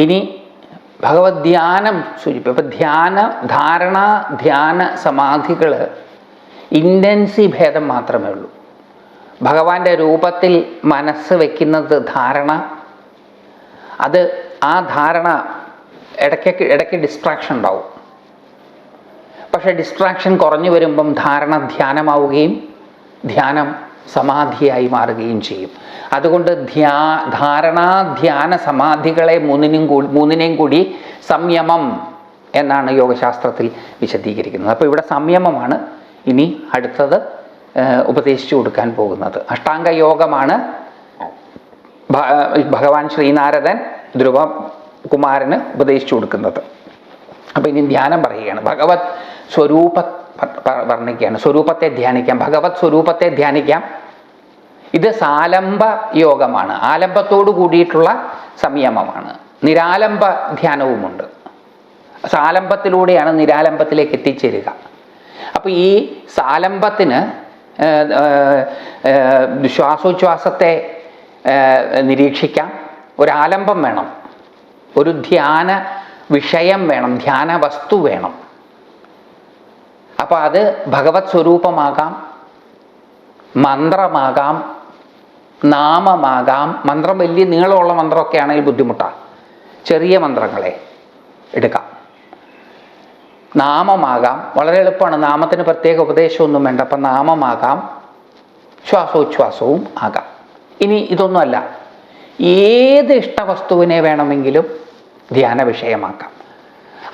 ഇനി ഭഗവത് ധ്യാനം സൂചിപ്പിക്കും. അപ്പം ധ്യാന ധാരണ ധ്യാന സമാധികൾ ഇന്റൻസി ഭേദം മാത്രമേ ഉള്ളൂ. ഭഗവാന്റെ രൂപത്തിൽ മനസ്സ് വയ്ക്കുന്നത് ധാരണ. അത് ആ ധാരണ ഇടയ്ക്ക് ഇടയ്ക്ക് ഡിസ്ട്രാക്ഷൻ ഉണ്ടാവും. പക്ഷേ ഡിസ്ട്രാക്ഷൻ കുറഞ്ഞു വരുമ്പം ധാരണ ധ്യാനമാവുകയും ധ്യാനം സമാധിയായി മാറുകയും ചെയ്യും. അതുകൊണ്ട് ധ്യാ ധാരണാ ധ്യാന സമാധികളെ മൂന്നിനും കൂടി മൂന്നിനെയും കൂടി സംയമം എന്നാണ് യോഗശാസ്ത്രത്തിൽ വിശദീകരിക്കുന്നത്. അപ്പോൾ ഇവിടെ സംയമമാണ് ഇനി അടുത്തത് ഉപദേശിച്ചു കൊടുക്കാൻ പോകുന്നത്. അഷ്ടാംഗ യോഗമാണ് ഭഗവാൻ ശ്രീനാരദൻ ധ്രുവ കുമാരന് ഉപദേശിച്ചു കൊടുക്കുന്നത്. അപ്പോൾ ഇനി ധ്യാനം പറയുകയാണ്. ഭഗവത് സ്വരൂപ വർണിക്കുകയാണ്. സ്വരൂപത്തെ ധ്യാനിക്കാം. ഭഗവത് സ്വരൂപത്തെ ധ്യാനിക്കാം. ഇത് സാലംബ യോഗമാണ്. ആലംബത്തോടു കൂടിയിട്ടുള്ള സംയമമാണ്. നിരാലംബ ധ്യാനവുമുണ്ട്. സാലംബത്തിലൂടെയാണ് നിരാലംബത്തിലേക്ക് എത്തിച്ചേരുക. അപ്പോൾ ഈ സാലംബത്തിന് ശ്വാസോച്ഛ്വാസത്തെ നിരീക്ഷിക്കാം. ഒരാലംബം വേണം. ഒരു ധ്യാന വിഷയം വേണം. ധ്യാന വസ്തു വേണം. അപ്പോൾ അത് ഭഗവത് സ്വരൂപമാകാം മന്ത്രമാകാം നാമമാകാം. മന്ത്രം വലിയ നീളമുള്ള മന്ത്രമൊക്കെ ആണെങ്കിൽ ബുദ്ധിമുട്ടാണ് ചെറിയ മന്ത്രങ്ങളെ എടുക്കാം. നാമമാകാം. വളരെ എളുപ്പമാണ്. നാമത്തിന് പ്രത്യേക ഉപദേശമൊന്നും വേണ്ട. അപ്പം നാമമാകാം ശ്വാസോച്ഛ്വാസവും ആകാം. ഇനി ഇതൊന്നുമല്ല. ഏത് ഇഷ്ടവസ്തുവിനെ വേണമെങ്കിലും ധ്യാന വിഷയമാക്കാം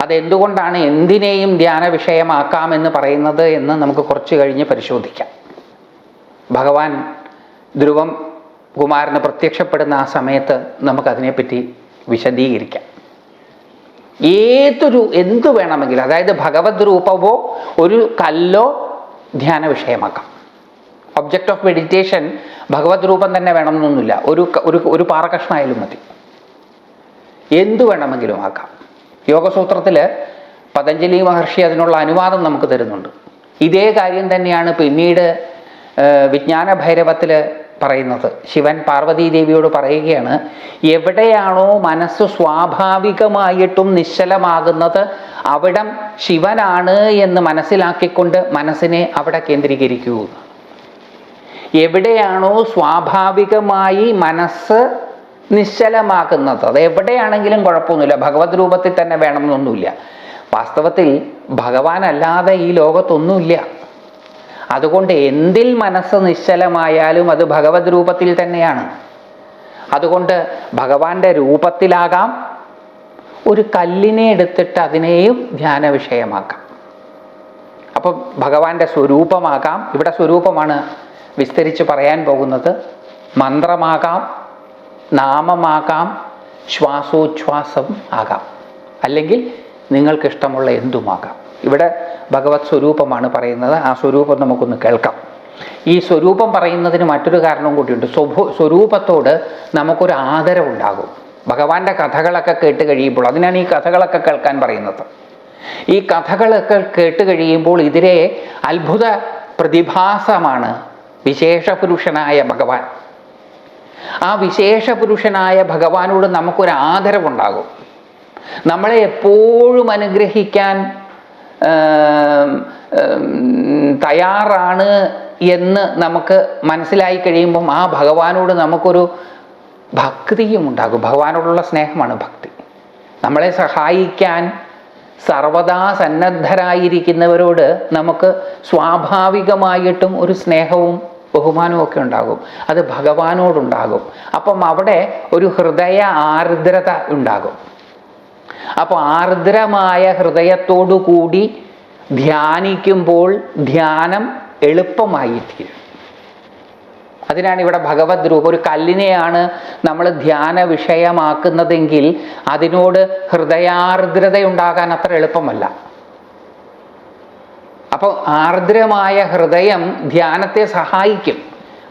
അതെന്തുകൊണ്ടാണ് എന്തിനേയും ധ്യാന വിഷയമാക്കാമെന്ന് പറയുന്നത് എന്ന് നമുക്ക് കുറച്ച് കഴിഞ്ഞ് പരിശോധിക്കാം. ഭഗവാൻ ധ്രുവം കുമാരന് പ്രത്യക്ഷപ്പെടുന്ന ആ സമയത്ത് നമുക്കതിനെപ്പറ്റി വിശദീകരിക്കാം. ഏതൊരു എന്തു വേണമെങ്കിലും അതായത് ഭഗവത് രൂപമോ ഒരു കല്ലോ ധ്യാന വിഷയമാക്കാം ഒബ്ജക്റ്റ് ഓഫ് മെഡിറ്റേഷൻ ഭഗവത് രൂപം തന്നെ വേണമെന്നൊന്നുമില്ല. ഒരു ഒരു ഒരു പാറകഷ്ണമായാലും മതി. എന്തു വേണമെങ്കിലും ആക്കാം. യോഗസൂത്രത്തിൽ പതഞ്ജലി മഹർഷി അതിനുള്ള അനുവാദം നമുക്ക് തരുന്നുണ്ട്. ഇതേ കാര്യം തന്നെയാണ് പിന്നീട് വിജ്ഞാന ഭൈരവത്തിൽ പറയുന്നത്. ശിവൻ പാർവതീ ദേവിയോട് പറയുകയാണ് എവിടെയാണോ മനസ്സ് സ്വാഭാവികമായിട്ടും നിശ്ചലമാകുന്നത് അവിടം ശിവനാണ് എന്ന് മനസ്സിലാക്കിക്കൊണ്ട് മനസ്സിനെ അവിടെ കേന്ദ്രീകരിക്കൂ. എവിടെയാണോ സ്വാഭാവികമായി മനസ്സ് നിശ്ചലമാക്കുന്നത്. അത് എവിടെയാണെങ്കിലും കുഴപ്പമൊന്നുമില്ല. ഭഗവത് രൂപത്തിൽ തന്നെ വേണമെന്നൊന്നുമില്ല. വാസ്തവത്തിൽ ഭഗവാൻ അല്ലാതെ ഈ ലോകത്തൊന്നുമില്ല. അതുകൊണ്ട് എന്തിൽ മനസ്സ് നിശ്ചലമായാലും അത് ഭഗവത് രൂപത്തിൽ തന്നെയാണ്. അതുകൊണ്ട് ഭഗവാന്റെ രൂപത്തിലാകാം. ഒരു കല്ലിനെ എടുത്തിട്ട് അതിനെയും ധ്യാന വിഷയമാക്കാം അപ്പം ഭഗവാന്റെ സ്വരൂപമാകാം. ഇവിടെ സ്വരൂപമാണ് വിസ്തരിച്ച് പറയാൻ പോകുന്നത്. മന്ത്രമാകാം. നാമമാകാം ശ്വാസോച്ഛ്വാസം ആകാം. അല്ലെങ്കിൽ നിങ്ങൾക്കിഷ്ടമുള്ള എന്തുമാകാം. ഇവിടെ ഭഗവത് സ്വരൂപമാണ് പറയുന്നത്. ആ സ്വരൂപം നമുക്കൊന്ന് കേൾക്കാം. ഈ സ്വരൂപം പറയുന്നതിന് മറ്റൊരു കാരണവും കൂടിയുണ്ട്. സ്വഭൂ സ്വരൂപത്തോട് നമുക്കൊരു ആദരവുണ്ടാകും. ഭഗവാന്റെ കഥകളൊക്കെ കേട്ട് കഴിയുമ്പോൾ അതിനാണ് ഈ കഥകളൊക്കെ കേൾക്കാൻ പറയുന്നത്. ഈ കഥകളൊക്കെ കേട്ട് കഴിയുമ്പോൾ ഇതിലെ അത്ഭുത പ്രതിഭാസമാണ് വിശേഷ പുരുഷനായ ഭഗവാൻ. ആ വിശേഷ പുരുഷനായ ഭഗവാനോട് നമുക്കൊരു ആദരവുണ്ടാകും. നമ്മളെ എപ്പോഴും അനുഗ്രഹിക്കാൻ തയ്യാറാണ് എന്ന് നമുക്ക് മനസ്സിലായി കഴിയുമ്പം ആ ഭഗവാനോട് നമുക്കൊരു ഭക്തിയും ഉണ്ടാകും. ഭഗവാനോടുള്ള സ്നേഹമാണ് ഭക്തി. നമ്മളെ സഹായിക്കാൻ സർവദാ സന്നദ്ധരായിരിക്കുന്നവരോട് നമുക്ക് സ്വാഭാവികമായിട്ടും ഒരു സ്നേഹവും ബഹുമാനവും ഒക്കെ ഉണ്ടാകും. അത് ഭഗവാനോടുണ്ടാകും. അപ്പം അവിടെ ഒരു ഹൃദയ ആർദ്രത ഉണ്ടാകും. അപ്പോൾ ആർദ്രമായ ഹൃദയത്തോടു കൂടി ധ്യാനിക്കുമ്പോൾ ധ്യാനം എളുപ്പമായി തീരും അതിനാണ് ഇവിടെ ഭഗവത് രൂപം. ഒരു കല്ലിനെയാണ് നമ്മൾ ധ്യാന വിഷയമാക്കുന്നതെങ്കിൽ അതിനോട് ഹൃദയാർദ്രത ഉണ്ടാകാൻ അത്ര എളുപ്പമല്ല. അപ്പോൾ ആർദ്രമായ ഹൃദയം ധ്യാനത്തെ സഹായിക്കും.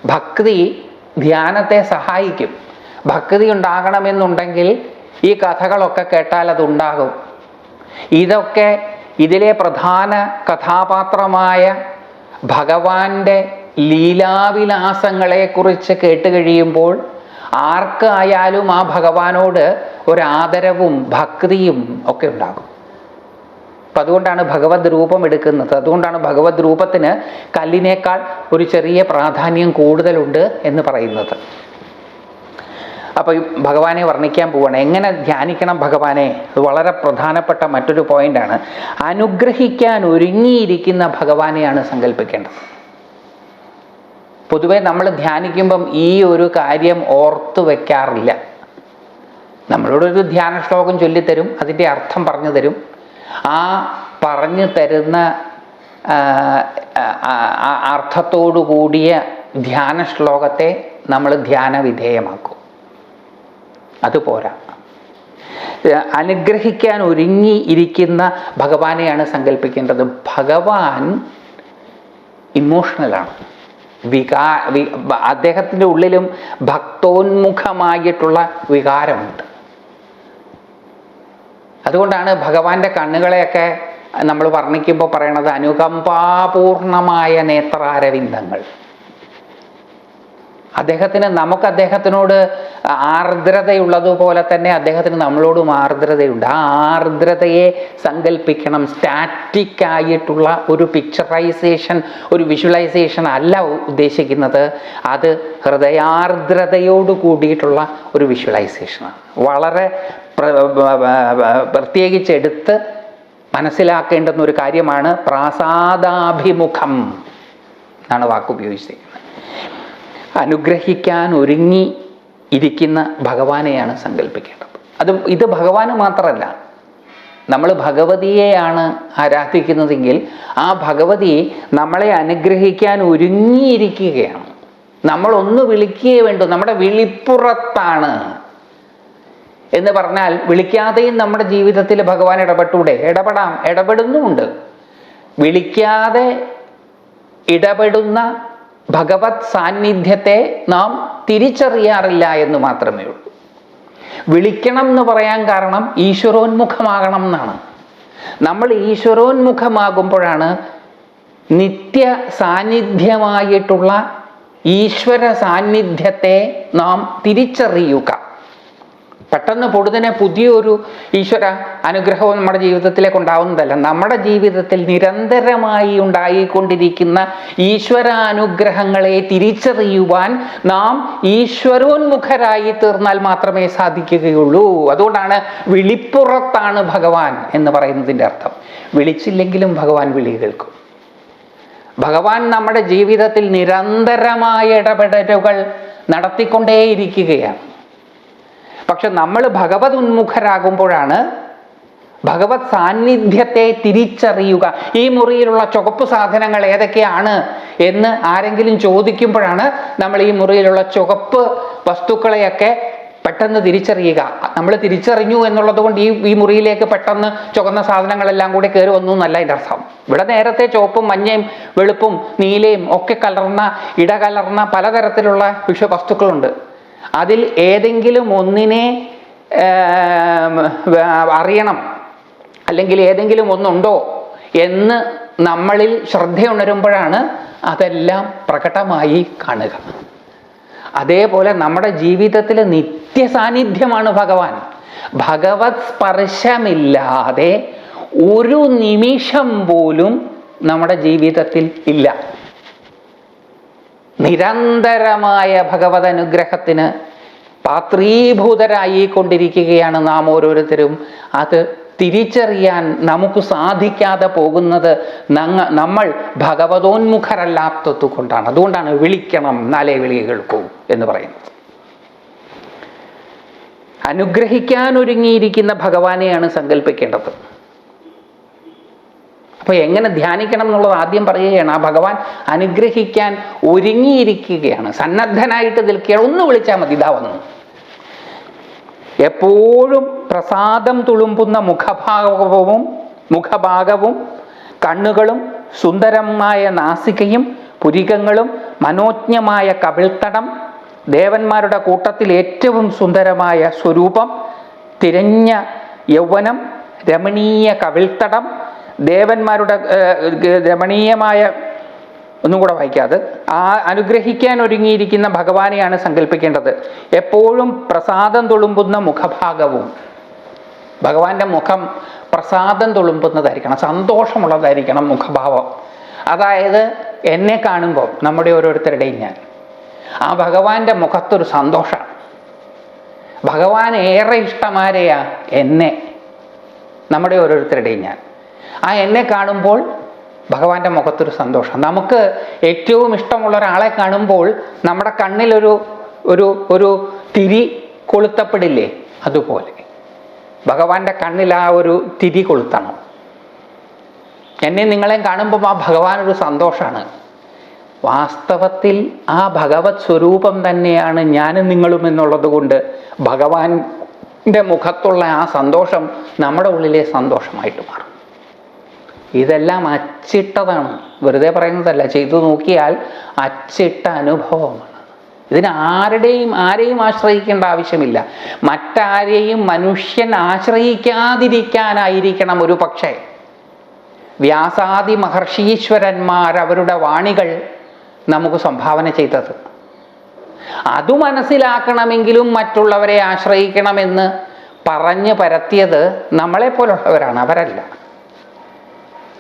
ഭക്തി ധ്യാനത്തെ സഹായിക്കും. ഭക്തി ഉണ്ടാകണമെന്നുണ്ടെങ്കിൽ ഈ കഥകളൊക്കെ കേട്ടാൽ അതുണ്ടാകും. ഇതൊക്കെ ഇതിലെ പ്രധാന കഥാപാത്രമായ ഭഗവാന്റെ ലീലാവിലാസങ്ങളെക്കുറിച്ച് കേട്ട് കഴിയുമ്പോൾ ആർക്കായാലും ആ ഭഗവാനോട് ഒരാദരവും ഭക്തിയും ഒക്കെ ഉണ്ടാകും. അപ്പം അതുകൊണ്ടാണ് ഭഗവത് രൂപം എടുക്കുന്നത്. അതുകൊണ്ടാണ് ഭഗവത് രൂപത്തിന് കല്ലിനേക്കാൾ ഒരു ചെറിയ പ്രാധാന്യം കൂടുതലുണ്ട് എന്ന് പറയുന്നത്. അപ്പോൾ ഭഗവാനെ വർണിക്കാൻ പോവാണ്. എങ്ങനെ ധ്യാനിക്കണം ഭഗവാനെ? അത് വളരെ പ്രധാനപ്പെട്ട മറ്റൊരു പോയിന്റാണ് അനുഗ്രഹിക്കാൻ ഒരുങ്ങിയിരിക്കുന്ന ഭഗവാനെയാണ് സങ്കല്പിക്കേണ്ടത്. പൊതുവെ നമ്മൾ ധ്യാനിക്കുമ്പം ഈ ഒരു കാര്യം ഓർത്തു വയ്ക്കാറില്ല നമ്മളോടൊരു ധ്യാന ശ്ലോകം ചൊല്ലിത്തരും അതിന്റെ അർത്ഥം പറഞ്ഞു തരും. ആ പറഞ്ഞു തരുന്ന അർത്ഥത്തോടു കൂടിയ ധ്യാന ശ്ലോകത്തെ നമ്മൾ ധ്യാന വിധേയമാക്കും അതുപോരാ. അനുഗ്രഹിക്കാൻ ഒരുങ്ങി ഇരിക്കുന്ന ഭഗവാനെയാണ് സങ്കല്പിക്കേണ്ടത് ഭഗവാൻ ഇമോഷണലാണ് വികാ അദ്ദേഹത്തിന്റെ ഉള്ളിലും ഭക്തോന്മുഖമായിട്ടുള്ള വികാരമുണ്ട്. അതുകൊണ്ടാണ് ഭഗവാന്റെ കണ്ണുകളെയൊക്കെ നമ്മൾ വർണിക്കുമ്പോൾ പറയണത് അനുകമ്പാപൂർണമായ നേത്രാരവിന്ദങ്ങൾ. അദ്ദേഹത്തിന് നമുക്ക് അദ്ദേഹത്തിനോട് ആർദ്രതയുള്ളതുപോലെ തന്നെ അദ്ദേഹത്തിന് നമ്മളോടും ആർദ്രതയുണ്ട്. ആ ആർദ്രതയെ സങ്കല്പിക്കണം സ്റ്റാറ്റിക് ആയിട്ടുള്ള ഒരു പിക്ചറൈസേഷൻ ഒരു വിഷ്വലൈസേഷൻ അല്ല ഉദ്ദേശിക്കുന്നത്. അത് ഹൃദയാർദ്രതയോട് കൂടിയിട്ടുള്ള ഒരു വിഷ്വലൈസേഷനാണ് വളരെ പ്രത്യേകിച്ച് എടുത്ത് മനസ്സിലാക്കേണ്ടുന്ന ഒരു കാര്യമാണ് പ്രാസാദാഭിമുഖം എന്നാണ് വാക്കുപയോഗിച്ചിരിക്കുന്നത്. അനുഗ്രഹിക്കാൻ ഒരുങ്ങി ഇരിക്കുന്ന ഭഗവാനെയാണ് സങ്കല്പിക്കേണ്ടത് അത് ഇത് ഭഗവാന് മാത്രമല്ല. നമ്മൾ ഭഗവതിയെയാണ് ആരാധിക്കുന്നതെങ്കിൽ ആ ഭഗവതി നമ്മളെ അനുഗ്രഹിക്കാൻ ഒരുങ്ങിയിരിക്കുകയാണ്. നമ്മളൊന്ന് വിളിക്കുകയേ വേണ്ടു. നമ്മുടെ വിളിപ്പുറത്താണ്. എന്ന് പറഞ്ഞാൽ വിളിക്കാതെയും നമ്മുടെ ജീവിതത്തിൽ ഭഗവാൻ ഇടപെട്ടൂടെ? ഇടപെടാം. ഇടപെടുന്നുമുണ്ട്. വിളിക്കാതെ ഇടപെടുന്ന ഭഗവത് സാന്നിധ്യത്തെ നാം തിരിച്ചറിയാറില്ല എന്ന് മാത്രമേ ഉള്ളൂ. വിളിക്കണം എന്ന് പറയാൻ കാരണം ഈശ്വരോന്മുഖമാകണം എന്നാണ്. നമ്മൾ ഈശ്വരോന്മുഖമാകുമ്പോഴാണ് നിത്യ സാന്നിധ്യമായിട്ടുള്ള ഈശ്വര സാന്നിധ്യത്തെ നാം തിരിച്ചറിയുക. പെട്ടെന്ന് പൊടുതനെ പുതിയൊരു ഈശ്വര അനുഗ്രഹവും നമ്മുടെ ജീവിതത്തിലേക്ക് ഉണ്ടാവുന്നതല്ല. നമ്മുടെ ജീവിതത്തിൽ നിരന്തരമായി ഉണ്ടായിക്കൊണ്ടിരിക്കുന്ന ഈശ്വര അനുഗ്രഹങ്ങളെ തിരിച്ചറിയുവാൻ നാം ഈശ്വരോന്മുഖരായി തീർന്നാൽ മാത്രമേ സാധിക്കുകയുള്ളൂ. അതുകൊണ്ടാണ് വിളിപ്പുറത്താണ് ഭഗവാൻ എന്ന് പറയുന്നതിന്റെ അർത്ഥം. വിളിച്ചില്ലെങ്കിലും ഭഗവാൻ വിളി കേൾക്കും. ഭഗവാൻ നമ്മുടെ ജീവിതത്തിൽ നിരന്തരമായ ഇടപെടലുകൾ നടത്തിക്കൊണ്ടേയിരിക്കുകയാണ്. പക്ഷെ നമ്മൾ ഭഗവത് ഉന്മുഖരാകുമ്പോഴാണ് ഭഗവത് സാന്നിധ്യത്തെ തിരിച്ചറിയുക. ഈ മുറിയിലുള്ള ചുവപ്പ് സാധനങ്ങൾ ഏതൊക്കെയാണ് എന്ന് ആരെങ്കിലും ചോദിക്കുമ്പോഴാണ് നമ്മൾ ഈ മുറിയിലുള്ള ചുവപ്പ് വസ്തുക്കളെയൊക്കെ പെട്ടെന്ന് തിരിച്ചറിയുക. നമ്മൾ തിരിച്ചറിഞ്ഞു എന്നുള്ളത് കൊണ്ട് ഈ ഈ മുറിയിലേക്ക് പെട്ടെന്ന് ചുവന്ന സാധനങ്ങളെല്ലാം കൂടി കയറി വന്നു എന്നല്ല അതിന്റെ അർത്ഥം. ഇവിടെ നേരത്തെ ചുവപ്പും മഞ്ഞയും വെളുപ്പും നീലയും ഒക്കെ കലർന്ന ഇടകലർന്ന പലതരത്തിലുള്ള വിഷ വസ്തുക്കളുണ്ട്. അതിൽ ഏതെങ്കിലും ഒന്നിനെ അറിയണം. അല്ലെങ്കിൽ ഏതെങ്കിലും ഒന്നുണ്ടോ എന്ന് നമ്മളിൽ ശ്രദ്ധയുണരുമ്പോഴാണ് അതെല്ലാം പ്രകടമായി കാണുക. അതേപോലെ നമ്മുടെ ജീവിതത്തിലെ നിത്യ സാന്നിധ്യമാണ് ഭഗവാൻ. ഭഗവത് സ്പർശമില്ലാതെ ഒരു നിമിഷം പോലും നമ്മുടെ ജീവിതത്തിൽ ഇല്ല. നിരന്തരമായ ഭഗവത് അനുഗ്രഹത്തിന് പാത്രീഭൂതരായി കൊണ്ടിരിക്കുകയാണ് നാം ഓരോരുത്തരും. അത് തിരിച്ചറിയാൻ നമുക്ക് സാധിക്കാതെ പോകുന്നത് നമ്മൾ ഭഗവതോന്മുഖരല്ലാത്തത് കൊണ്ടാണ് അതുകൊണ്ടാണ് വിളിക്കണം നാലേ വിളി കേൾക്കൂ എന്ന് പറയുന്നത്. അനുഗ്രഹിക്കാൻ ഒരുങ്ങിയിരിക്കുന്ന ഭഗവാനെയാണ് സങ്കല്പിക്കേണ്ടത് അപ്പൊ എങ്ങനെ ധ്യാനിക്കണം എന്നുള്ളത് ആദ്യം പറയുകയാണ്. ആ ഭഗവാൻ അനുഗ്രഹിക്കാൻ ഒരുങ്ങിയിരിക്കുകയാണ്. സന്നദ്ധനായിട്ട് നിൽക്കുകയാണ് ഒന്ന് വിളിച്ചാൽ മതി ഇതാ വന്നു. എപ്പോഴും പ്രസാദം തുളുമ്പുന്ന മുഖഭാഗവും മുഖഭാഗവും കണ്ണുകളും സുന്ദരമായ നാസികയും പുരികങ്ങളും മനോജ്ഞമായ കവിൾത്തടം ദേവന്മാരുടെ കൂട്ടത്തിൽ ഏറ്റവും സുന്ദരമായ സ്വരൂപം തിരഞ്ഞ യൗവനം രമണീയ കവിൾത്തടം ദേവന്മാരുടെ രമണീയമായ ഒന്നും കൂടെ വായിക്കാതെ ആ അനുഗ്രഹിക്കാൻ ഒരുങ്ങിയിരിക്കുന്ന ഭഗവാനെയാണ് സങ്കല്പിക്കേണ്ടത്. എപ്പോഴും പ്രസാദം തുളുമ്പുന്ന മുഖഭാഗവും ഭഗവാന്റെ മുഖം പ്രസാദം തുളുമ്പുന്നതായിരിക്കണം സന്തോഷമുള്ളതായിരിക്കണം മുഖഭാവം. അതായത് എന്നെ കാണുമ്പോൾ നമ്മുടെ ഓരോരുത്തരുടെയും ഞാൻ ആ ഭഗവാന്റെ മുഖത്തൊരു സന്തോഷമാണ് ഭഗവാൻ ഏറെ ഇഷ്ടമാരെയാ എന്നെ നമ്മുടെ ഓരോരുത്തരുടെയും ഞാൻ ആ എന്നെ കാണുമ്പോൾ ഭഗവാന്റെ മുഖത്തൊരു സന്തോഷം. നമുക്ക് ഏറ്റവും ഇഷ്ടമുള്ള ഒരാളെ കാണുമ്പോൾ നമ്മുടെ കണ്ണിലൊരു ഒരു ഒരു തിരി കൊളുത്തപ്പെടില്ലേ? അതുപോലെ. ഭഗവാന്റെ കണ്ണിൽ ആ ഒരു തിരി കൊളുത്തണം. എന്നെ നിങ്ങളെ കാണുമ്പോൾ ആ ഭഗവാൻ ഒരു സന്തോഷമാണ് വാസ്തവത്തിൽ ആ ഭഗവത് സ്വരൂപം തന്നെയാണ് ഞാനും നിങ്ങളും എന്നുള്ളത് കൊണ്ട് ഭഗവാന്റെ മുഖത്തുള്ള ആ സന്തോഷം നമ്മുടെ ഉള്ളിലെ സന്തോഷമായിട്ട് ഇതെല്ലാം അച്ചിട്ടതാണ്. വെറുതെ പറയുന്നതല്ല ചെയ്തു നോക്കിയാൽ അച്ചിട്ട അനുഭവമാണ്. ഇതിന് ആരുടെയും ആരെയും ആശ്രയിക്കേണ്ട ആവശ്യമില്ല. മറ്റാരെയും മനുഷ്യൻ ആശ്രയിക്കാതിരിക്കാനായിരിക്കണം ഒരു പക്ഷേ. വ്യാസാദി മഹർഷീശ്വരന്മാർ അവരുടെ വാണികൾ നമുക്ക് സംഭാവന ചെയ്തത്. അത് മനസ്സിലാക്കണമെങ്കിലും മറ്റുള്ളവരെ ആശ്രയിക്കണമെന്ന് പറഞ്ഞ് പരത്തിയത് നമ്മളെപ്പോലുള്ളവരാണ് അവരല്ല.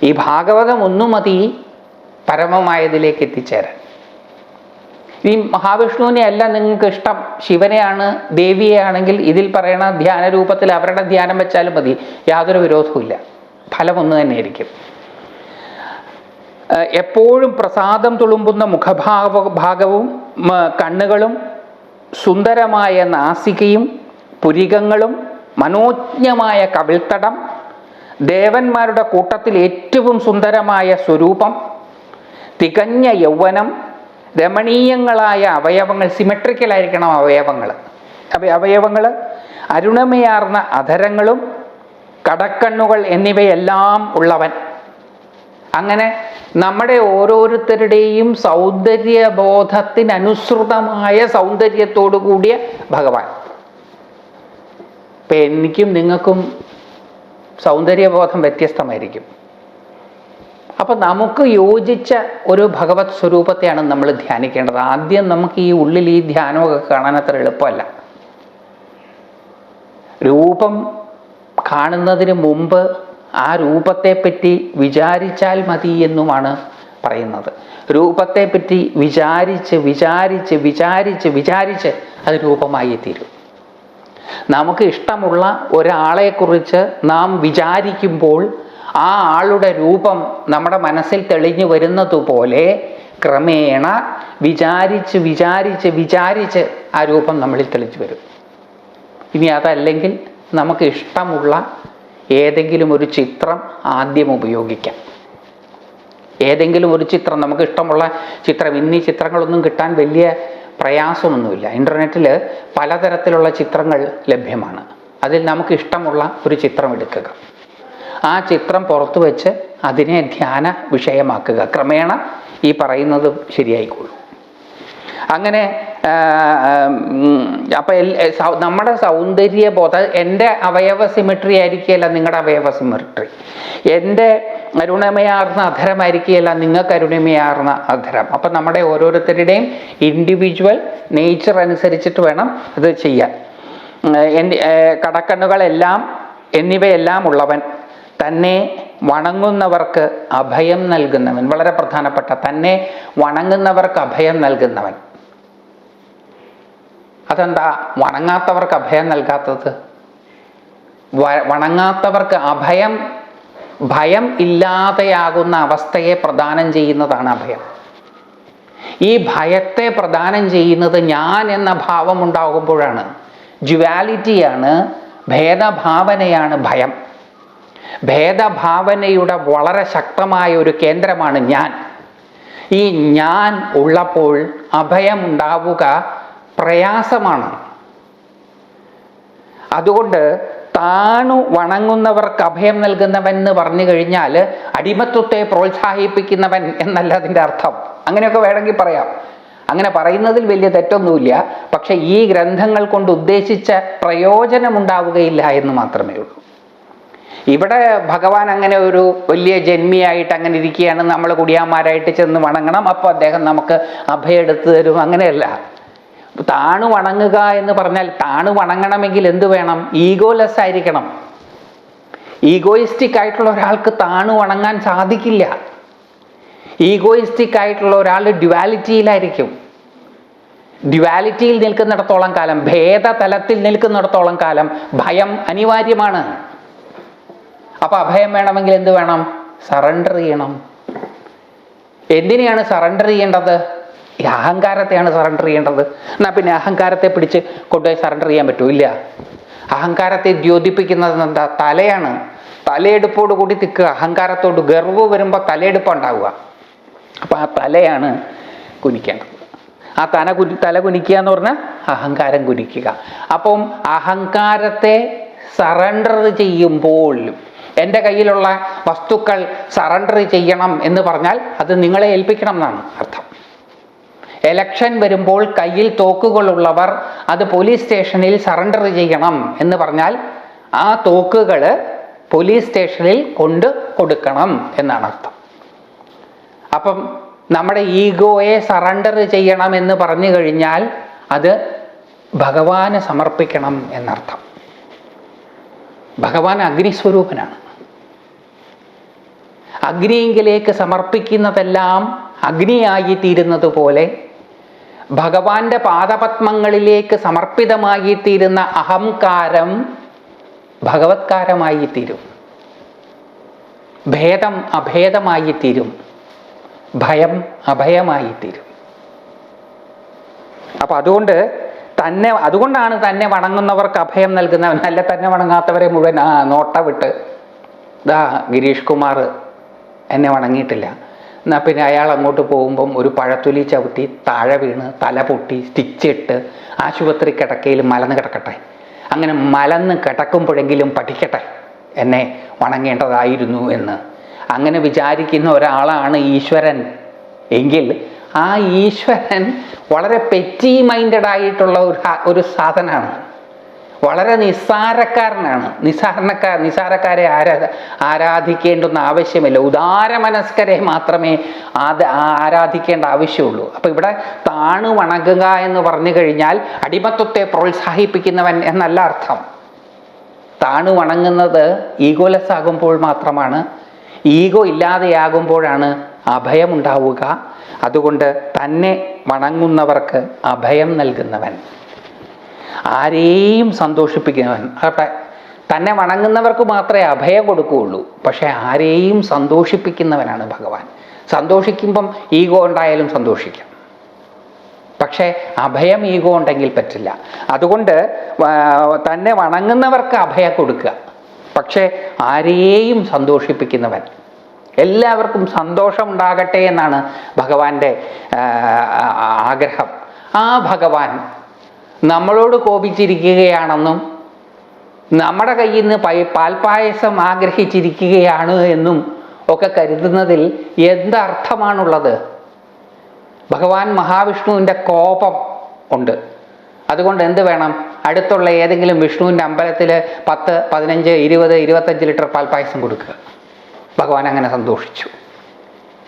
ഈ ഭാഗവതം ഒന്നു മതി പരമമായതിലേക്ക് എത്തിച്ചേരാൻ. ഈ മഹാവിഷ്ണുവിനെ അല്ല നിങ്ങൾക്ക് ഇഷ്ടം. ശിവനെയാണ് ദേവിയെയാണെങ്കിൽ ഇതിൽ പറയണ ധ്യാന രൂപത്തിൽ അവരുടെ ധ്യാനം വെച്ചാലും മതി. യാതൊരു വിരോധവുമില്ല. ഫലം ഒന്ന് തന്നെയായിരിക്കും. എപ്പോഴും പ്രസാദം തുളുമ്പുന്ന മുഖഭാവ ഭാഗവും കണ്ണുകളും സുന്ദരമായ നാസികയും പുരികങ്ങളും മനോജ്ഞമായ കവിൾത്തടം ദേവന്മാരുടെ കൂട്ടത്തിൽ ഏറ്റവും സുന്ദരമായ സ്വരൂപം തികഞ്ഞ യൗവനം രമണീയങ്ങളായ അവയവങ്ങൾ സിമെട്രിക്കലായിരിക്കണം അവയവങ്ങൾ. അവ അവയവങ്ങൾ അരുണമയാർന്ന അധരങ്ങളും കടക്കണ്ണുകൾ എന്നിവയെല്ലാം ഉള്ളവൻ. അങ്ങനെ നമ്മുടെ ഓരോരുത്തരുടെയും സൗന്ദര്യബോധത്തിനനുസൃതമായ സൗന്ദര്യത്തോടു കൂടിയ ഭഗവാൻ. ഇപ്പം എനിക്കും നിങ്ങൾക്കും സൗന്ദര്യബോധം വ്യത്യസ്തമായിരിക്കും. അപ്പം നമുക്ക് യോജിച്ച ഒരു ഭഗവത് സ്വരൂപത്തെയാണ് നമ്മൾ ധ്യാനിക്കേണ്ടത്. ആദ്യം നമുക്ക് ഈ ഉള്ളിൽ ഈ ധ്യാനമൊക്കെ കാണാൻ അത്ര എളുപ്പമല്ല. രൂപം കാണുന്നതിന് മുമ്പ് ആ രൂപത്തെപ്പറ്റി വിചാരിച്ചാൽ മതി എന്നുമാണ് പറയുന്നത്. രൂപത്തെപ്പറ്റി വിചാരിച്ച് വിചാരിച്ച് വിചാരിച്ച് വിചാരിച്ച് അത് രൂപമായി തീരും നമുക്ക് ഇഷ്ടമുള്ള ഒരാളെക്കുറിച്ച് നാം വിചാരിക്കുമ്പോൾ ആ ആളുടെ രൂപം നമ്മുടെ മനസ്സിൽ തെളിഞ്ഞു വരുന്നതുപോലെ ക്രമേണ വിചാരിച്ച് വിചാരിച്ച് വിചാരിച്ച് ആ രൂപം നമ്മളിൽ തെളിച്ചു വരും. ഇനി അതല്ലെങ്കിൽ നമുക്ക് ഇഷ്ടമുള്ള ഏതെങ്കിലും ഒരു ചിത്രം ആദ്യം ഉപയോഗിക്കാം. ഏതെങ്കിലും ഒരു ചിത്രം നമുക്ക് ഇഷ്ടമുള്ള ചിത്രം ഇന്നീ ചിത്രങ്ങളൊന്നും കിട്ടാൻ വലിയ പ്രയാസമൊന്നുമില്ല. ഇന്റർനെറ്റിൽ പലതരത്തിലുള്ള ചിത്രങ്ങൾ ലഭ്യമാണ്. അതിൽ നമുക്ക് ഇഷ്ടമുള്ള ഒരു ചിത്രം എടുക്കുക. ആ ചിത്രം പുറത്തു വെച്ച് അതിനെ ധ്യാന വിഷയമാക്കുക. ക്രമേണ ഈ പറയുന്നത് ശരിയായിക്കോളും. അങ്ങനെ അപ്പം നമ്മുടെ സൗന്ദര്യബോധം എന്റെ അവയവ സിമിട്രി ആയിരിക്കുകയല്ല നിങ്ങളുടെ അവയവ സിമിട്രി എന്റെ അരുണമയാർന്ന അധരമായിരിക്കുകയല്ല നിങ്ങൾക്ക് അരുണമയാർന്ന അധരം. അപ്പം നമ്മുടെ ഓരോരുത്തരുടെയും ഇൻഡിവിജ്വൽ നേച്ചർ അനുസരിച്ചിട്ട് വേണം ഇത് ചെയ്യാൻ. കടക്കണ്ണുകളെല്ലാം എന്നിവയെല്ലാം ഉള്ളവൻ തന്നെ വണങ്ങുന്നവർക്ക് അഭയം നൽകുന്നവൻ. വളരെ പ്രധാനപ്പെട്ട തന്നെ വണങ്ങുന്നവർക്ക് അഭയം നൽകുന്നവൻ. അതെന്താ? വണങ്ങാത്തവർക്ക് അഭയം നൽകാത്തത്? വണങ്ങാത്തവർക്ക് അഭയം ഭയം ഇല്ലാതെയാകുന്ന അവസ്ഥയെ പ്രദാനം ചെയ്യുന്നതാണ് അഭയം. ഈ ഭയത്തെ പ്രദാനം ചെയ്യുന്നത് ഞാൻ എന്ന ഭാവം ഉണ്ടാകുമ്പോഴാണ്. ജുവാലിറ്റിയാണ് ഭേദഭാവനയാണ് ഭയം. ഭേദഭാവനയുടെ വളരെ ശക്തമായ ഒരു കേന്ദ്രമാണ് ഞാൻ. ഈ ഞാൻ ഉള്ളപ്പോൾ അഭയമുണ്ടാവുക പ്രയാസമാണ്. അതുകൊണ്ട് താണു വണങ്ങുന്നവർക്ക് അഭയം നൽകുന്നവൻ എന്ന് പറഞ്ഞു കഴിഞ്ഞാൽ അടിമത്വത്തെ പ്രോത്സാഹിപ്പിക്കുന്നവൻ എന്നല്ല അതിന്റെ അർത്ഥം. അങ്ങനെയൊക്കെ വേണമെങ്കിൽ പറയാം. അങ്ങനെ പറയുന്നതിൽ വലിയ തെറ്റൊന്നുമില്ല. പക്ഷെ ഈ ഗ്രന്ഥങ്ങൾ കൊണ്ട് ഉദ്ദേശിച്ച പ്രയോജനമുണ്ടാവുകയില്ല എന്ന് മാത്രമേ ഉള്ളൂ. ഇവിടെ ഭഗവാൻ അങ്ങനെ ഒരു വലിയ ജന്മിയായിട്ട് അങ്ങനെ ഇരിക്കുകയാണ്. നമ്മൾ കുടിയാന്മാരായിട്ട് ചെന്ന് വണങ്ങണം. അപ്പോൾ അദ്ദേഹം നമുക്ക് അഭയം എടുത്തു തരും. അങ്ങനെയല്ല. താണു വണങ്ങുക എന്ന് പറഞ്ഞാൽ താണു വണങ്ങണമെങ്കിൽ എന്ത് വേണം? ഈഗോലെസ് ആയിരിക്കണം. ഈഗോയിസ്റ്റിക് ആയിട്ടുള്ള ഒരാൾക്ക് താണു വണങ്ങാൻ സാധിക്കില്ല. ഈഗോയിസ്റ്റിക് ആയിട്ടുള്ള ഒരാൾ ഡ്യുവാലിറ്റിയിലായിരിക്കും. ഡ്യുവാലിറ്റിയിൽ നിൽക്കുന്നിടത്തോളം കാലം ഭേദതലത്തിൽ നിൽക്കുന്നിടത്തോളം കാലം ഭയം അനിവാര്യമാണ്. അപ്പൊ അഭയം വേണമെങ്കിൽ എന്ത് വേണം? സറണ്ടർ ചെയ്യണം. എന്തിനെയാണ് സറണ്ടർ ചെയ്യേണ്ടത്? ഈ അഹങ്കാരത്തെയാണ് സറണ്ടർ ചെയ്യേണ്ടത്. എന്നാൽ പിന്നെ അഹങ്കാരത്തെ പിടിച്ച് കൊണ്ടുപോയി സറണ്ടർ ചെയ്യാൻ പറ്റുമോ ഇല്ല അഹങ്കാരത്തെ ദ്യോതിപ്പിക്കുന്നത് എന്താ? തലയാണ്. തലയെടുപ്പോട് കൂടി തിക്കുക അഹങ്കാരത്തോട് ഗർവ് വരുമ്പോൾ തലയെടുപ്പ് ഉണ്ടാവുക. അപ്പം ആ തലയാണ് കുനിക്കേണ്ടത്. ആ തന കുനി തല കുനിക്കുക എന്ന് പറഞ്ഞാൽ അഹങ്കാരം കുനിക്കുക. അപ്പം അഹങ്കാരത്തെ സറണ്ടർ ചെയ്യുമ്പോൾ എന്റെ കയ്യിലുള്ള വസ്തുക്കൾ സറണ്ടർ ചെയ്യണം എന്ന് പറഞ്ഞാൽ അത് നിങ്ങളെ ഏൽപ്പിക്കണം എന്നാണ് അർത്ഥം. എലക്ഷൻ വരുമ്പോൾ കയ്യിൽ തോക്കുകളുള്ളവർ അത് പോലീസ് സ്റ്റേഷനിൽ സറണ്ടർ ചെയ്യണം എന്ന് പറഞ്ഞാൽ ആ തോക്കുകൾ പോലീസ് സ്റ്റേഷനിൽ കൊണ്ട് കൊടുക്കണം എന്നാണ് അർത്ഥം. അപ്പം നമ്മുടെ ഈഗോയെ സറണ്ടർ ചെയ്യണം എന്ന് പറഞ്ഞു കഴിഞ്ഞാൽ അത് ഭഗവാന് സമർപ്പിക്കണം എന്നർത്ഥം. ഭഗവാൻ അഗ്നിസ്വരൂപനാണ്. അഗ്നിയെങ്കിലേക്ക് സമർപ്പിക്കുന്നതെല്ലാം അഗ്നിയായി തീരുന്നത് പോലെ ഭഗവാന്റെ പാദപത്മങ്ങളിലേക്ക് സമർപ്പിതമായി തീരുന്ന അഹംകാരം ഭഗവത്കാരമായി തീരും ഭേദം അഭേദമായി തീരും ഭയം അഭയമായി തീരും അപ്പൊ അതുകൊണ്ട് തന്നെ അതുകൊണ്ടാണ് തന്നെ വണങ്ങുന്നവർക്ക് അഭയം നൽകുന്നവൻ അല്ല തന്നെ വണങ്ങാത്തവരെ മുഴുവൻ ആ നോട്ട വിട്ട് ദാ ഗിരീഷ് കുമാർ എന്നെ വണങ്ങിയിട്ടില്ല. എന്നാൽ പിന്നെ അയാൾ അങ്ങോട്ട് പോകുമ്പം ഒരു പഴത്തൊലി ചവിട്ടി താഴെ വീണ് തല പൊട്ടി സ്റ്റിച്ചിട്ട് ആശുപത്രി കിടക്കയിൽ മലന്ന് കിടക്കട്ടെ. അങ്ങനെ മലന്ന് കിടക്കുമ്പോഴെങ്കിലും പഠിക്കട്ടെ. എന്നെ വണങ്ങേണ്ടതായിരുന്നു എന്ന്. അങ്ങനെ വിചാരിക്കുന്ന ഒരാളാണ് ഈശ്വരൻ. എങ്കിൽ ആ ഈശ്വരൻ വളരെ പെറ്റി മൈൻഡഡ് ആയിട്ടുള്ള ഒരു ഒരു സാധനമാണ് വളരെ നിസ്സാരക്കാരനാണ്. നിസ്സാരണക്കാർ നിസ്സാരക്കാരെ ആരാ ആരാധിക്കേണ്ടുന്ന ആവശ്യമില്ല. ഉദാരമനസ്കരെ മാത്രമേ ആദ ആരാധിക്കേണ്ട ആവശ്യമുള്ളൂ. അപ്പൊ ഇവിടെ താണു വണങ്ങുക എന്ന് പറഞ്ഞു കഴിഞ്ഞാൽ അടിമത്വത്തെ പ്രോത്സാഹിപ്പിക്കുന്നവൻ എന്നല്ല അർത്ഥം. താണു വണങ്ങുന്നത് ഈഗോലെസ് ആകുമ്പോൾ മാത്രമാണ്. ഈഗോ ഇല്ലാതെയാകുമ്പോഴാണ് അഭയമുണ്ടാവുക. അതുകൊണ്ട് തന്നെ വണങ്ങുന്നവർക്ക് അഭയം നൽകുന്നവൻ. ആരെയും സന്തോഷിപ്പിക്കുന്നവൻ. അതെ തന്നെ വണങ്ങുന്നവർക്ക് മാത്രമേ അഭയം കൊടുക്കുകയുള്ളൂ. പക്ഷേ ആരെയും സന്തോഷിപ്പിക്കുന്നവനാണ് ഭഗവാൻ. സന്തോഷിക്കുമ്പം ഈഗോ ഉണ്ടായാലും സന്തോഷിക്കാം. പക്ഷേ അഭയം ഈഗോ ഉണ്ടെങ്കിൽ പറ്റില്ല. അതുകൊണ്ട് തന്നെ വണങ്ങുന്നവർക്ക് അഭയം കൊടുക്കുക. പക്ഷേ ആരെയും സന്തോഷിപ്പിക്കുന്നവൻ. എല്ലാവർക്കും സന്തോഷം ഉണ്ടാകട്ടെ എന്നാണ് ഭഗവാന്റെ ആഗ്രഹം. ആ ഭഗവാൻ നമ്മളോട് കോപിച്ചിരിക്കുകയാണെന്നും നമ്മുടെ കയ്യിൽ നിന്ന് പൈ പാൽപ്പായസം ആഗ്രഹിച്ചിരിക്കുകയാണ് എന്നും ഒക്കെ കരുതുന്നതിൽ എന്തർത്ഥമാണുള്ളത്? ഭഗവാൻ മഹാവിഷ്ണുവിന്റെ കോപം ഉണ്ട്. അതുകൊണ്ട് എന്ത് വേണം? അടുത്തുള്ള ഏതെങ്കിലും വിഷ്ണുവിന്റെ അമ്പലത്തിൽ പത്ത് പതിനഞ്ച് ഇരുപത് ഇരുപത്തഞ്ച് ലിറ്റർ പാൽപ്പായസം കൊടുക്കുക. ഭഗവാൻ അങ്ങനെ സന്തോഷിച്ചു.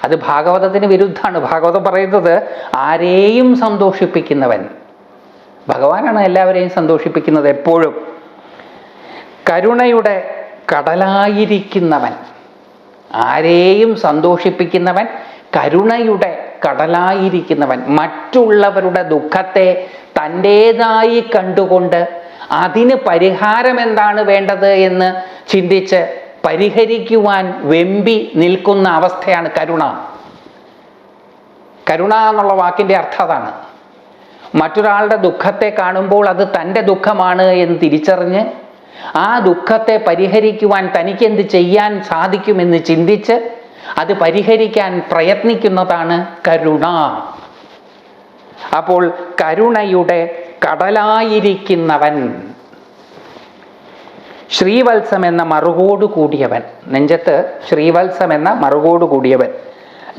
അത് ഭാഗവതത്തിന് വിരുദ്ധമാണ്. ഭാഗവതം പറയുന്നത് ആരെയും സന്തോഷിപ്പിക്കുന്നവൻ ഭഗവാനാണ് എല്ലാവരെയും സന്തോഷിപ്പിക്കുന്നത് എപ്പോഴും. കരുണയുടെ കടലായിരിക്കുന്നവൻ ആരെയും സന്തോഷിപ്പിക്കുന്നവൻ കരുണയുടെ കടലായിരിക്കുന്നവൻ. മറ്റുള്ളവരുടെ ദുഃഖത്തെ തന്റേതായി കണ്ടുകൊണ്ട് അതിന് പരിഹാരം എന്താണ് വേണ്ടത് എന്ന് ചിന്തിച്ച് പരിഹരിക്കുവാൻ വെമ്പി നിൽക്കുന്ന അവസ്ഥയാണ് കരുണ. കരുണ എന്നുള്ള വാക്കിന്റെ അർത്ഥം അതാണ്. മറ്റൊരാളുടെ ദുഃഖത്തെ കാണുമ്പോൾ അത് തന്റെ ദുഃഖമാണ് എന്ന് തിരിച്ചറിഞ്ഞ് ആ ദുഃഖത്തെ പരിഹരിക്കുവാൻ തനിക്കെന്ത് ചെയ്യാൻ സാധിക്കുമെന്ന് ചിന്തിച്ച് അത് പരിഹരിക്കാൻ പ്രയത്നിക്കുന്നതാണ് കരുണ. അപ്പോൾ കരുണയുടെ കടലായിരിക്കുന്നവൻ ശ്രീവത്സം എന്ന മറുകോട് കൂടിയവൻ നെഞ്ചത്ത് ശ്രീവത്സം എന്ന മറുകോട് കൂടിയവൻ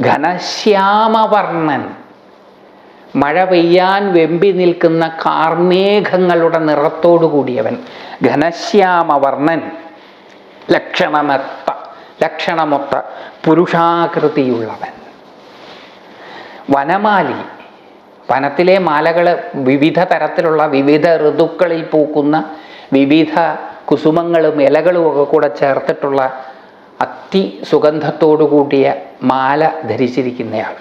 ഘനശ്യാമവർണൻ. മഴ പെയ്യാൻ വെമ്പി നിൽക്കുന്ന കാർമേഘങ്ങളുടെ നിറത്തോടു കൂടിയവൻ ഘനശ്യാമവർണൻ. ലക്ഷണമൊത്ത ലക്ഷണമൊത്ത പുരുഷാകൃതിയുള്ളവൻ. വനമാലി വനത്തിലെ മാലകൾ വിവിധ തരത്തിലുള്ള വിവിധ ഋതുക്കളിൽ പൂക്കുന്ന വിവിധ കുസുമങ്ങളും ഇലകളും ഒക്കെ കൂടെ ചേർത്തിട്ടുള്ള അതി സുഗന്ധത്തോടു കൂടിയ മാല ധരിച്ചിരിക്കുന്നയാൾ.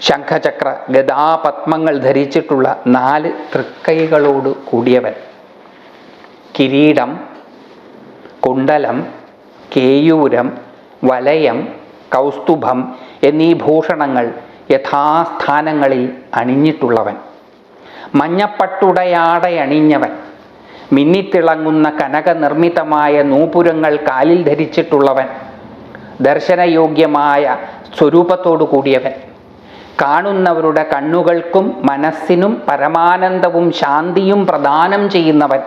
ശംഖചക്ര ഗദാപത്മങ്ങൾ ധരിച്ചിട്ടുള്ള നാല് തൃക്കൈകളോട് കൂടിയവൻ. കിരീടം കുണ്ടലം കേയൂരം വലയം കൗസ്തുഭം എന്നീ ഭൂഷണങ്ങൾ യഥാസ്ഥാനങ്ങളിൽ അണിഞ്ഞിട്ടുള്ളവൻ. മഞ്ഞപ്പട്ടുടയാടയണിഞ്ഞവൻ. മിന്നിത്തിളങ്ങുന്ന കനകനിർമ്മിതമായ നൂപുരങ്ങൾ കാലിൽ ധരിച്ചിട്ടുള്ളവൻ. ദർശനയോഗ്യമായ സ്വരൂപത്തോടു കൂടിയവൻ. കാണുന്നവരുടെ കണ്ണുകൾക്കും മനസ്സിനും പരമാനന്ദവും ശാന്തിയും പ്രദാനം ചെയ്യുന്നവൻ.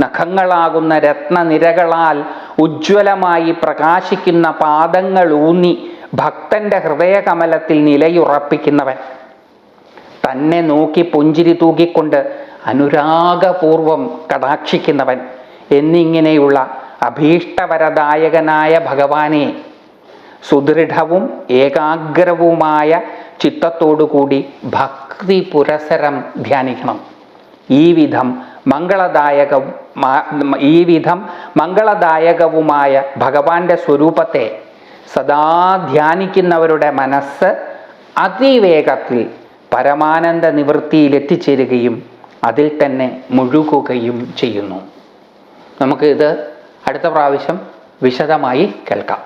നഖങ്ങളാകുന്ന രത്നനിരകളാൽ ഉജ്ജ്വലമായി പ്രകാശിക്കുന്ന പാദങ്ങൾ ഊന്നി ഭക്തന്റെ ഹൃദയകമലത്തിൽ നിലയുറപ്പിക്കുന്നവൻ. തന്നെ നോക്കി പുഞ്ചിരി തൂക്കിക്കൊണ്ട് അനുരാഗപൂർവം കടാക്ഷിക്കുന്നവൻ. എന്നിങ്ങനെയുള്ള അഭീഷ്ടവരദായകനായ ഭഗവാനെ സുദൃഢവും ഏകാഗ്രവുമായ ചിത്തത്തോടുകൂടി ഭക്തി പുരസരം ധ്യാനിക്കണം. ഈ വിധം മംഗളദായക ഈ വിധം മംഗളദായകവുമായ ഭഗവാന്റെ സ്വരൂപത്തെ സദാ ധ്യാനിക്കുന്നവരുടെ മനസ്സ് അതിവേഗത്തിൽ പരമാനന്ദ നിവൃത്തിയിൽ എത്തിച്ചേരുകയും അതിൽ തന്നെ മുഴുകുകയും ചെയ്യുന്നു. നമുക്ക് ഇത് അടുത്ത പ്രാവശ്യം വിശദമായി കേൾക്കാം.